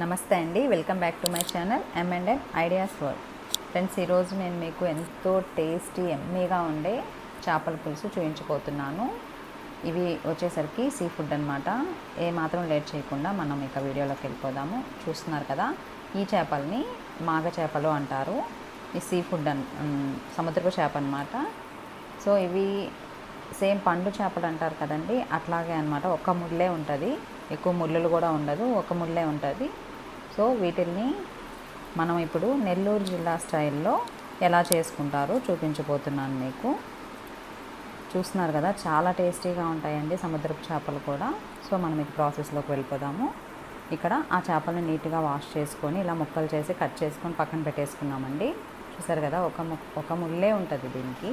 నమస్తే అండి welcome back to my channel M and M ideas world friends ఈరోజు నేను మీకు ఎంతో టేస్టీ ఎమ్మీగా ఉండే చేపల పులుసు చూపించబోతున్నాను ఇవి వచ్చేసరికి సీ ఫుడ్ అనమాట ఏ మాత్రం లేట్ చేయకుండా మనం ఇక వీడియోలోకి వెళ్ళిపోదాము. చూస్తున్నారు కదా ఈ చేపల్ని మాగ చేపలు అంటారు. ఈ సీ ఫుడ్ అన్ సముద్రపు చేప అనమాట సో ఇవి సేమ్ పండు చేపలు అంటారు కదండి అట్లాగే అనమాట ఒక్క ముళ్ళే ఉంటుంది ఎక్కువ ముళ్ళులు కూడా ఉండదు ఒక ముళ్ళే ఉంటుంది. సో వీటిల్ని మనం ఇప్పుడు నెల్లూరు జిల్లా స్టైల్లో ఎలా చేసుకుంటారో చూపించబోతున్నాను మీకు. చూస్తున్నారు కదా చాలా టేస్టీగా ఉంటాయండి సముద్రపు చేపలు కూడా. సో మనం ఇక ప్రాసెస్లోకి వెళ్ళిపోదాము. ఇక్కడ ఆ చేపలను నీట్గా వాష్ చేసుకొని ఇలా ముక్కలు చేసి కట్ చేసుకొని పక్కన పెట్టేసుకున్నామండి చూసారు కదా ఒక ము ఒక ముల్లే ఉంటుంది దీనికి.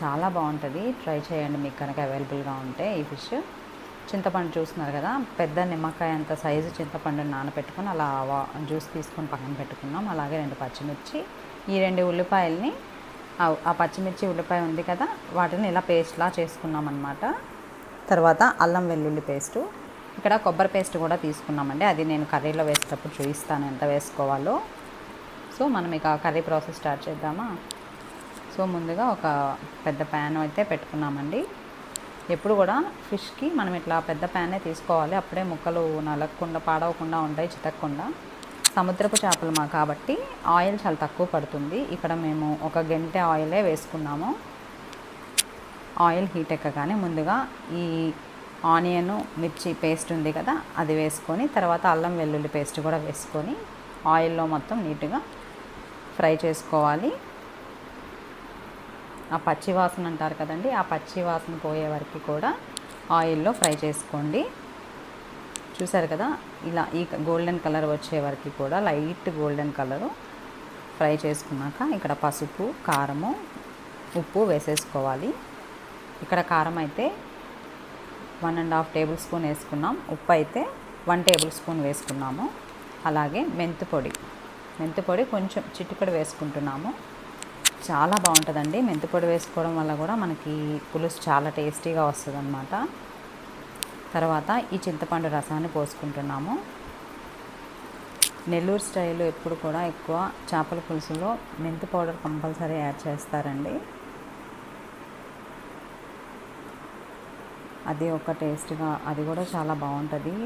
చాలా బాగుంటుంది. ట్రై చేయండి మీకు కనుక అవైలబుల్గా ఉంటే ఈ ఫిష్. చింతపండు చూస్తున్నారు కదా పెద్ద నిమ్మకాయ అంత సైజు చింతపండుని నానబెట్టుకొని అలా జ్యూస్ తీసుకొని పక్కన పెట్టుకున్నాం. అలాగే రెండు పచ్చిమిర్చి ఈ రెండు ఉల్లిపాయల్ని ఆ- ఆ పచ్చిమిర్చి ఉల్లిపాయ ఉంది కదా వాటిని ఇలా పేస్ట్లా చేసుకున్నాం అనమాట తర్వాత అల్లం వెల్లుల్లి పేస్టు ఇక్కడ కొబ్బరి పేస్ట్ కూడా తీసుకున్నామండి. అది నేను కర్రీలో వేసేటప్పుడు చూపిస్తాను ఎంత వేసుకోవాలో. సో మనం ఇక కర్రీ ప్రాసెస్ స్టార్ట్ చేద్దామా? సో ముందుగా ఒక పెద్ద ప్యాన్ అయితే పెట్టుకున్నామండి. ఎప్పుడు కూడా ఫిష్కి మనం ఇట్లా పెద్ద ప్యానే తీసుకోవాలి. అప్పుడే ముక్కలు నలగకుండా పాడవకుండా ఉంటాయి చితక్కుండా. సముద్రపు చేపలు మా కాబట్టి ఆయిల్ చాలా తక్కువ పడుతుంది. ఇక్కడ మేము ఒక గంటె ఆయిలే వేసుకున్నాము. ఆయిల్ హీట్ ఎక్కగానే ముందుగా ఈ ఆనియన్ మిర్చి పేస్ట్ ఉంది కదా అది వేసుకొని తర్వాత అల్లం వెల్లుల్లి పేస్ట్ కూడా వేసుకొని ఆయిల్లో మొత్తం నీట్గా ఫ్రై చేసుకోవాలి. ఆ పచ్చి వాసన అంటారు కదండి ఆ పచ్చి వాసన పోయే వరకు కూడా ఆయిల్లో ఫ్రై చేసుకోండి. చూసారు కదా ఇలా ఈ గోల్డెన్ కలర్ వచ్చే వరకు కూడా లైట్ గోల్డెన్ కలరు ఫ్రై చేసుకున్నాక ఇక్కడ పసుపు కారము ఉప్పు వేసేసుకోవాలి. ఇక్కడ కారం అయితే one and half tablespoon వేసుకున్నాం. ఉప్పు అయితే వన్ టేబుల్ స్పూన్ వేసుకున్నాము. అలాగే మెంతి పొడి మెంతి పొడి కొంచెం చిటికెడు వేసుకుంటున్నాము. చాలా బాగుంటుందండి. మెంతిపొడి వేసుకోవడం వల్ల కూడా మనకి పులుసు చాలా టేస్టీగా వస్తుంది అనమాట తర్వాత ఈ చింతపండు రసాన్ని పోసుకుంటున్నాము. నెల్లూరు స్టైల్ ఎప్పుడు కూడా ఎక్కువ చేపల పులుసులో మెంతి పౌడర్ కంపల్సరీ యాడ్ చేస్తారండి. అది ఒక టేస్ట్గా అది కూడా చాలా బాగుంటుంది.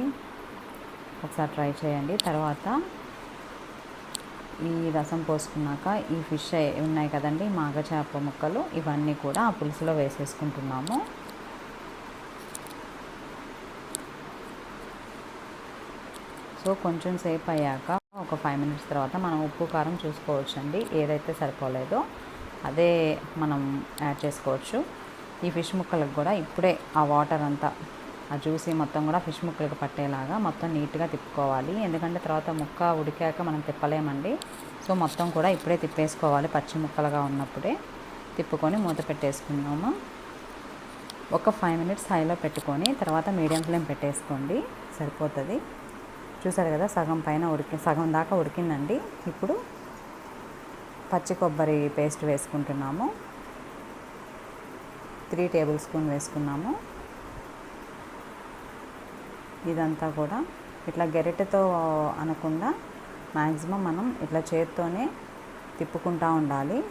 ఒకసారి ట్రై చేయండి. తర్వాత ఈ రసం పోసుకున్నాక ఈ ఫిష్ ఉన్నాయి కదండి మాగ చేప ముక్కలు ఇవన్నీ కూడా ఆ పులుసులో వేసేసుకుంటున్నాము. సో కొంచెం సేపు అయ్యాక ఒక ఫైవ్ మినిట్స్ తర్వాత మనం ఉప్పు కారం చూసుకోవచ్చండి ఏదైతే సరిపోలేదో అదే మనం యాడ్ చేసుకోవచ్చు. ఈ ఫిష్ ముక్కలకు కూడా ఇప్పుడే ఆ వాటర్ అంతా ఆ జ్యూసీ మొత్తం కూడా ఫిష్ ముక్కలకు పట్టేలాగా మొత్తం నీట్గా తిప్పుకోవాలి. ఎందుకంటే తర్వాత ముక్క ఉడికాక మనం తిప్పలేమండి. సో మొత్తం కూడా ఇప్పుడే తిప్పేసుకోవాలి పచ్చి ముక్కలుగా ఉన్నప్పుడే. తిప్పుకొని మూత పెట్టేసుకున్నాము. ఒక ఫైవ్ మినిట్స్ హైలో పెట్టుకొని తర్వాత మీడియం ఫ్లేమ్ పెట్టేసుకోండి. సరిపోతుంది. చూసారు కదా సగం పైన ఉడికి సగం దాకా ఉడికిందండి. ఇప్పుడు పచ్చి కొబ్బరి పేస్ట్ వేసుకుంటున్నాము. త్రీ టేబుల్ స్పూన్ వేసుకున్నాము. ఇదంతా కూడా ఇట్లా గెరిటతో అనకుండా మ్యాక్సిమం మనం ఇట్లా చేత్తోనే తిప్పుకుంటూ ఉండాలి.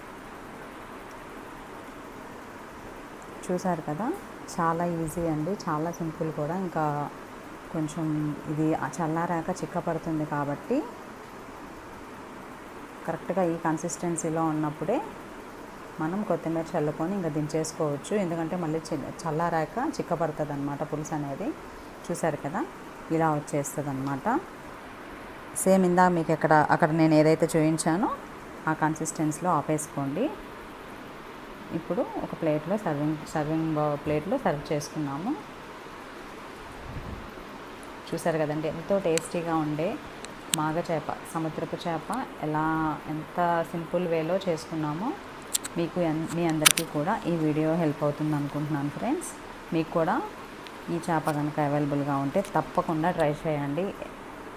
చూసారు కదా? చాలా ఈజీ అండి. చాలా సింపుల్ కూడా. ఇంకా కొంచెం ఇది చల్లారాక చిక్కపడుతుంది కాబట్టి కరెక్ట్గా ఈ కన్సిస్టెన్సీలో ఉన్నప్పుడే మనం కొత్తిమీర చల్లుకొని ఇంకా దించేసుకోవచ్చు. ఎందుకంటే మళ్ళీ చల్లారాక చిక్కపడుతుంది అనమాట పులుసు అనేది చూసారు కదా? ఇలా వచ్చేస్తుంది అనమాట సేమ్ ఇందా మీకు ఎక్కడ అక్కడ నేను ఏదైతే చూపించానో ఆ కన్సిస్టెన్సీలో ఆపేసుకోండి. ఇప్పుడు ఒక ప్లేట్లో సర్వింగ్ సర్వింగ్ ప్లేట్లో సర్వ్ చేసుకున్నాము. చూసారు కదండి? ఎంతో టేస్టీగా ఉండే మాగ చేప సముద్రపు చేప ఎలా ఎంత సింపుల్ వేలో చేసుకున్నామో మీకు మీ అందరికీ కూడా ఈ వీడియో హెల్ప్ అవుతుంది అనుకుంటున్నాను ఫ్రెండ్స్. మీకు కూడా ఈ చేప కనుక అవైలబుల్గా ఉంటే తప్పకుండా ట్రై చేయండి.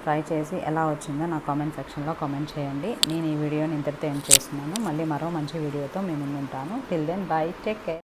ట్రై చేసి ఎలా వచ్చిందో నా కామెంట్ సెక్షన్లో కామెంట్ చేయండి. నేను ఈ వీడియోని ఇంతటితో ఎండ్ చేస్తున్నాను. మళ్ళీ మరో మంచి వీడియోతో మేము ముందుంటాను. Till then bye. Take care.